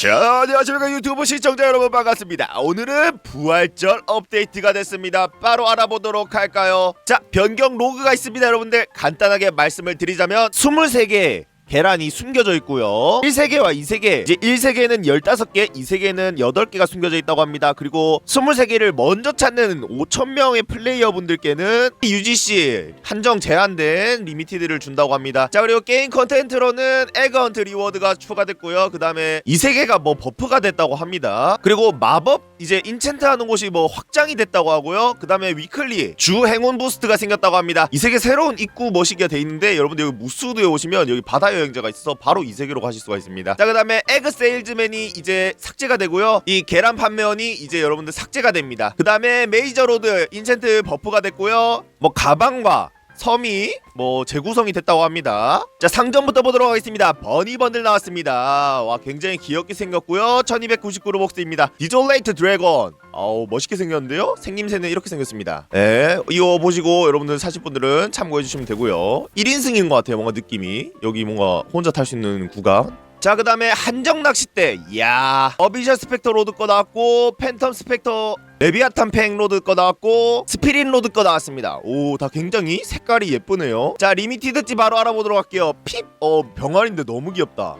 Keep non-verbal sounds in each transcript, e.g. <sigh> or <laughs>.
자, 안녕하십니까 유튜브 시청자 여러분 반갑습니다. 오늘은 부활절 업데이트가 됐습니다. 바로 알아보도록 할까요? 자, 변경 로그가 있습니다, 여러분들. 간단하게 말씀을 드리자면 23개 계란이 숨겨져 있고요. 1세계와 2세계, 이제 1세계는 15개, 2세계는 8개가 숨겨져 있다고 합니다. 그리고 23개를 먼저 찾는 5,000명의 플레이어분들께는 UGC 한정 제한된 리미티드를 준다고 합니다. 자, 그리고 게임 컨텐츠로는 에그헌트 리워드가 추가됐고요. 그 다음에 2세계가 뭐 버프가 됐다고 합니다. 그리고 마법 이제 인챈트 하는 곳이 뭐 확장이 됐다고 하고요. 그 다음에 위클리 주 행운 부스트가 생겼다고 합니다. 이 세계 새로운 입구 머시기가 돼 있는데 여러분들 여기 무스우드에 오시면 여기 바다 여행자가 있어서 바로 이 세계로 가실 수가 있습니다. 자, 그 다음에 에그 세일즈맨이 이제 삭제가 되고요. 이 계란 판매원이 이제 여러분들 삭제가 됩니다. 그 다음에 메이저 로드 인챈트 버프가 됐고요. 뭐 가방과 섬이 뭐 재구성이 됐다고 합니다. 자 상점부터 보도록 하겠습니다. 버니 번들 나왔습니다. 와 굉장히 귀엽게 생겼고요. 1299 로벅스입니다. 디졸레이트 드래곤. 어우 멋있게 생겼는데요. 생김새는 이렇게 생겼습니다. 예, 이거 보시고 여러분들 사실 분들은 참고해 주시면 되고요. 1인승인 것 같아요. 뭔가 느낌이 여기 뭔가 혼자 탈 수 있는 구간. 자, 그 다음에 한정 낚싯대. 이야. 어비셔 스펙터 로드 거 나왔고, 팬텀 스펙터 레비아탄 팽 로드 거 나왔고, 스피릿 로드 거 나왔습니다. 오, 다 굉장히 색깔이 예쁘네요. 자, 리미티드지 바로 알아보도록 할게요. 핍! 어, 병아리인데 너무 귀엽다.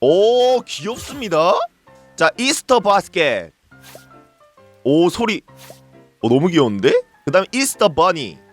오, 귀엽습니다. 자, 이스터 바스켓. 오, 소리. 오, 너무 귀여운데? 그 다음 이스터 버니.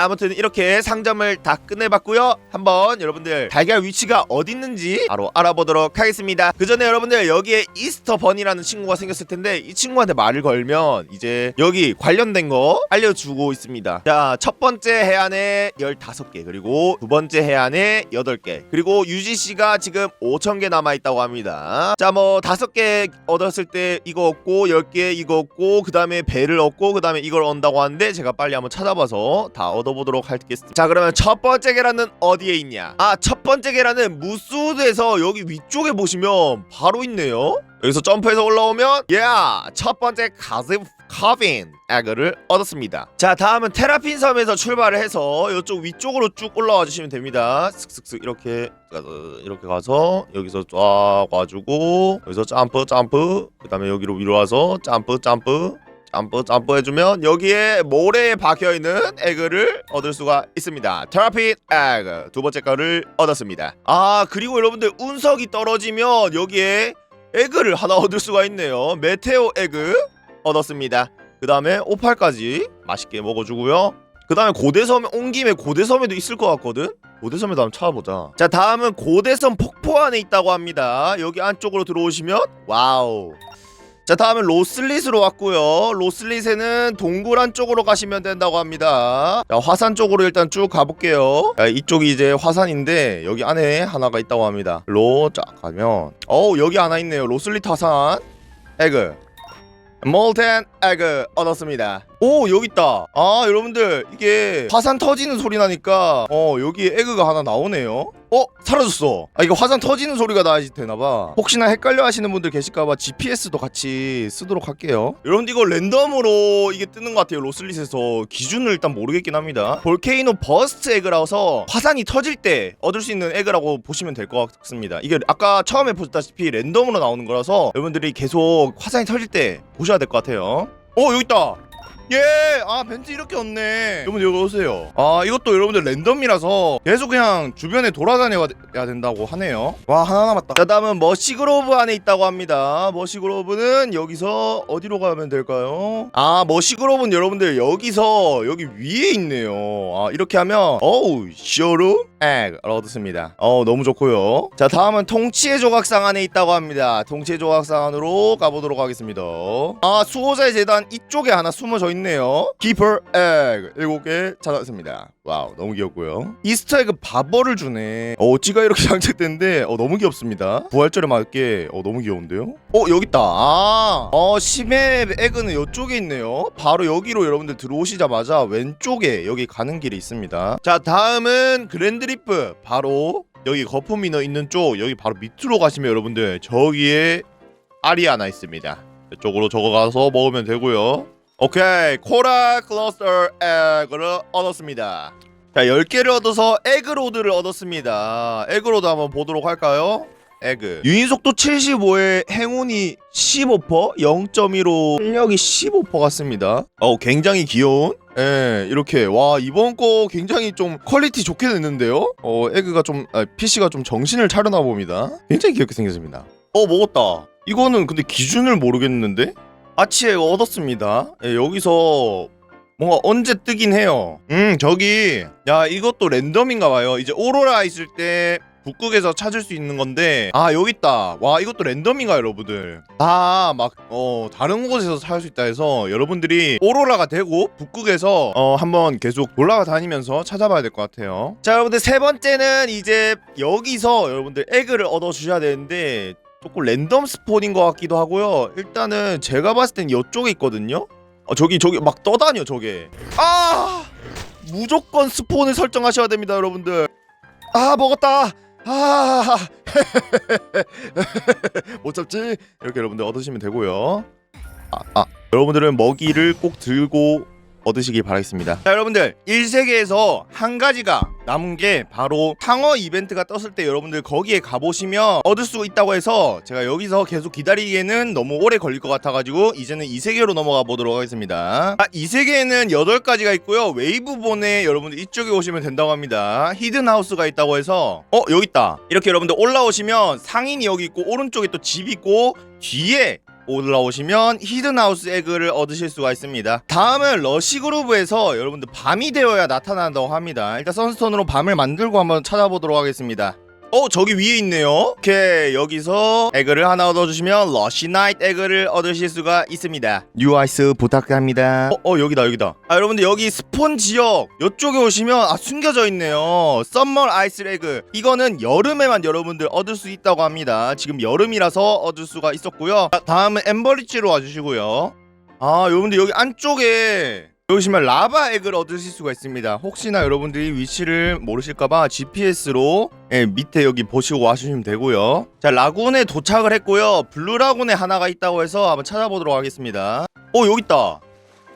아무튼 이렇게 상점을 다 끝내봤고요. 한번 여러분들 달걀 위치가 어디 있는지 바로 알아보도록 하겠습니다. 그 전에 여러분들 여기에 이스터 버니라는 친구가 생겼을 텐데 이 친구한테 말을 걸면 이제 여기 관련된 거 알려주고 있습니다. 자, 첫 번째 해안에 15개 그리고 두 번째 해안에 8개 그리고 UGC가 지금 5,000개 남아있다고 합니다. 자, 뭐 다섯 개 얻었을 때 이거 얻고 10개 이거 얻고 그 다음에 배를 얻고 그 다음에 이걸 얻는다고 하는데 제가 빨리 한번 찾아봐서 다 얻어 보도록 하겠습니다. 자 그러면 첫 번째 계란은 어디에 있냐? 아 첫 번째 계란은 무스우드에서 여기 위쪽에 보시면 바로 있네요. 여기서 점프해서 올라오면 야첫 번째 가슴 카빈 에그를 얻었습니다. 자 다음은 테라핀 섬에서 출발을 해서 이쪽 위쪽으로 쭉 올라와 주시면 됩니다. 슥슥슥 이렇게 이렇게 가서 여기서 쫙 와주고 여기서 점프 점프 그 다음에 여기로 위로 와서 점프 점프 점프 점프 해주면 여기에 모래에 박혀있는 에그를 얻을 수가 있습니다. 테라피 에그. 두 번째 거를 얻었습니다. 아 그리고 여러분들 운석이 떨어지면 여기에 에그를 하나 <laughs> 얻을 수가 있네요. 메테오 에그 얻었습니다. 그 다음에 오팔까지 맛있게 먹어주고요. 그 다음에 고대섬 온 김에 고대섬에도 있을 것 같거든? 고대섬에도 한번 찾아보자. 자 다음은 고대섬 폭포 안에 있다고 합니다. 여기 안쪽으로 들어오시면 와우 자 다음은 로슬릿으로 왔고요. 로슬릿에는 동굴안 쪽으로 가시면 된다고 합니다. 자, 화산 쪽으로 일단 쭉 가볼게요. 자, 이쪽이 이제 화산인데 여기 안에 하나가 있다고 합니다. 로 쫙 가면 어우 여기 하나 있네요. 로슬릿 화산. 에그. 몰텐 에그 얻었습니다. 오 여기 있다. 아 여러분들 이게 화산 터지는 소리 나니까 어 여기 에그가 하나 나오네요 어? 사라졌어. 아 이거 화산 터지는 소리가 나야지 되나봐. 혹시나 헷갈려 하시는 분들 계실까봐 GPS도 같이 쓰도록 할게요. 여러분들 이거 랜덤으로 이게 뜨는 것 같아요 로슬릿에서. 기준을 일단 모르겠긴 합니다. 볼케이노 버스트 에그라서 화산이 터질 때 얻을 수 있는 에그라고 보시면 될 것 같습니다. 이게 아까 처음에 보셨다시피 랜덤으로 나오는 거라서 여러분들이 계속 화산이 터질 때 보셔야 될 것 같아요. 어 여기 있다 예, 아 벤트 이렇게 없네. 여러분 여기 오세요. 아 이것도 여러분들 랜덤이라서 계속 그냥 주변에 돌아다녀야 된다고 하네요. 와 하나 남았다. 자 다음은 머시그로브 안에 있다고 합니다. 머시그로브는 여기서 어디로 가면 될까요? 아 머시그로브는 여러분들 여기서 여기 위에 있네요. 아 이렇게 하면 어우 쇼룸 액 얻었습니다. 어 너무 좋고요. 자 다음은 통치의 조각상 안에 있다고 합니다. 통치의 조각상 안으로 가보도록 하겠습니다. 아 수호자의 재단 이쪽에 하나 숨어져 있 네요. 기퍼 액 7개 찾았습니다. 와우 너무 귀엽고요. 이스터 에그 바버를 주네. 어 어찌가 이렇게 <laughs> 장착됐는데 어 너무 귀엽습니다. 부활절에 맞게 어 너무 귀여운데요? 어 여기 있다. 아, 어 심해 에그는 이쪽에 있네요. 바로 여기로 여러분들 들어오시자마자 왼쪽에 여기 가는 길이 있습니다. 자 다음은 그랜드리프 바로 여기 거품 미너 있는 쪽 여기 바로 밑으로 가시면 여러분들 저기에 알이 하나 있습니다. 이쪽으로 저거 가서 먹으면 되고요. 오케이 코라 클러스터 에그를 얻었습니다. 자 10개를 얻어서 에그로드를 얻었습니다. 에그로드 한번 보도록 할까요? 에그. 유인 속도 75에 행운이 15% 0.15 실력이 15% 같습니다. 어 굉장히 귀여운? 예 이렇게. 와 이번 거 굉장히 좀 퀄리티 좋게 됐는데요? 어 에그가 좀 아, PC가 좀 정신을 차려나 봅니다. 굉장히 귀엽게 생겼습니다. 어 먹었다. 이거는 근데 기준을 모르겠는데 아치에 얻었습니다 예, 여기서 뭔가 언제 뜨긴 해요. 음 저기 야 이것도 랜덤인가 봐요. 이제 오로라 있을 때 북극에서 찾을 수 있는 건데 아 여기 있다. 와 이것도 랜덤인가 여러분들. 다 막 어 다른 곳에서 찾을 수 있다 해서 여러분들이 오로라가 되고 북극에서 어 한번 계속 올라가 다니면서 찾아봐야 될 것 같아요. 자 여러분들 세 번째는 이제 여기서 여러분들 에그를 얻어 주셔야 되는데 조금 랜덤 스폰인 것 같기도 하고요. 일단은 제가 봤을 땐 이쪽에 있거든요. 어, 저기 저기 막 떠다녀 저게. 아! 무조건 스폰을 설정하셔야 됩니다 여러분들. 아 먹었다. <laughs> 아 못 잡지? 이렇게 여러분들 얻으시면 되고요. 아, 아. 여러분들은 먹이를 꼭 들고 얻으시길 바라겠습니다. 자 여러분들 1세계에서 한 가지가 남은 게 바로 상어 이벤트가 떴을 때 여러분들 거기에 가보시면 얻을 수 있다고 해서 제가 여기서 계속 기다리기에는 너무 오래 걸릴 것 같아가지고 이제는 2세계로 넘어가 보도록 하겠습니다. 아, 2세계에는 8가지가 있고요. 웨이브본에 여러분들 이쪽에 오시면 된다고 합니다. 히든하우스가 있다고 해서 어 여기 있다. 이렇게 여러분들 올라오시면 상인이 여기 있고 오른쪽에 또 집 있고 뒤에 올라오시면 히든하우스 에그를 얻으실 수가 있습니다. 다음은 러시그루브에서 여러분들 밤이 되어야 나타난다고 합니다. 일단 선스톤으로 밤을 만들고 한번 찾아보도록 하겠습니다. 어 저기 위에 있네요. 오케이 여기서 에그를 하나 얻어주시면 러시 나이트 에그를 얻으실 수가 있습니다. 뉴 아이스 부탁합니다. 어, 어 여기다 여기다. 아 여러분들 여기 스폰 지역 이쪽에 오시면 아 숨겨져 있네요. 썸머 아이스 에그 이거는 여름에만 여러분들 얻을 수 있다고 합니다. 지금 여름이라서 얻을 수가 있었고요. 자, 다음은 엠버리지로 와주시고요. 아 여러분들 여기 안쪽에 보시면 라바 액을 얻으실 수가 있습니다. 혹시나 여러분들이 위치를 모르실까봐 GPS로 예, 밑에 여기 보시고 와주시면 되고요. 자 라군에 도착을 했고요. 블루 라군에 하나가 있다고 해서 한번 찾아보도록 하겠습니다. 오 여기 있다.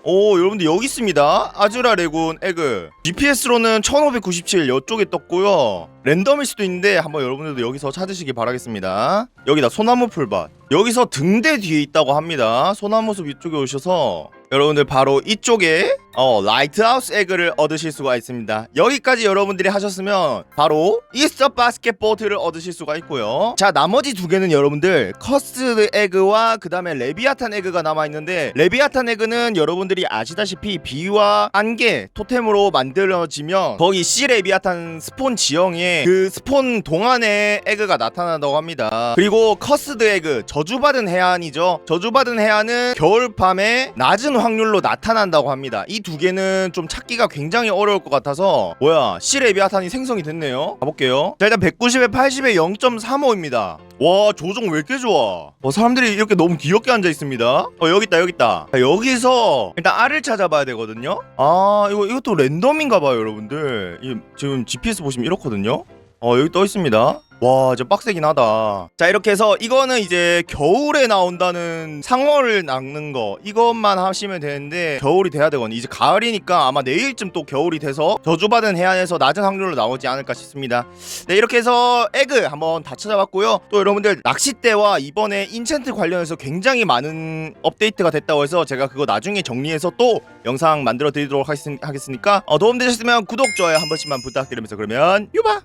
오 여러분들 여기 있습니다 아즈라 레군 에그 GPS로는 1597 이쪽에 떴고요 랜덤일 수도 있는데 한번 여러분들도 여기서 찾으시기 바라겠습니다 여기다 소나무 풀밭 여기서 등대 뒤에 있다고 합니다 소나무 숲 이쪽에 오셔서 여러분들 바로 이쪽에 어 라이트하우스 에그를 얻으실 수가 있습니다. 여기까지 여러분들이 하셨으면 바로 이스터 바스켓 보트를 얻으실 수가 있고요. 자 나머지 두 개는 여러분들 커스드 에그와 그 다음에 레비아탄 에그가 남아있는데 레비아탄 에그는 여러분들이 아시다시피 비와 안개 토템으로 만들어지면 거기 C 레비아탄 스폰 지형에 그 스폰 동안에 에그가 나타난다고 합니다. 그리고 커스드 에그 저주받은 해안이죠. 저주받은 해안은 겨울밤에 낮은 확률로 나타난다고 합니다. 이 두 개는 좀 찾기가 굉장히 어려울 것 같아서 뭐야 C 레비아탄이 생성이 됐네요. 가볼게요. 자 일단 190에 80에 0.35입니다. 와 조종 왜 이렇게 좋아? 어, 사람들이 이렇게 너무 귀엽게 앉아 있습니다. 어 여기 있다 여기 있다. 자, 여기서 일단 알을 찾아봐야 되거든요. 아 이거 이것도 랜덤인가 봐요 여러분들. 이, 지금 GPS 보시면 이렇거든요. 어 여기 떠 있습니다 와, 저 빡세긴 하다. 자, 이렇게 해서 이거는 이제 겨울에 나온다는 상어를 낚는 거 이것만 하시면 되는데 겨울이 돼야 되거든요. 이제 가을이니까 아마 내일쯤 또 겨울이 돼서 저주받은 해안에서 낮은 확률로 나오지 않을까 싶습니다. 네, 이렇게 해서 에그 한번 다 찾아봤고요. 또 여러분들 낚싯대와 이번에 인챈트 관련해서 굉장히 많은 업데이트가 됐다고 해서 제가 그거 나중에 정리해서 또 영상 만들어 드리도록 하겠, 하겠으니까 어, 도움 되셨으면 구독, 좋아요 한 번씩만 부탁드리면서 그러면 유바!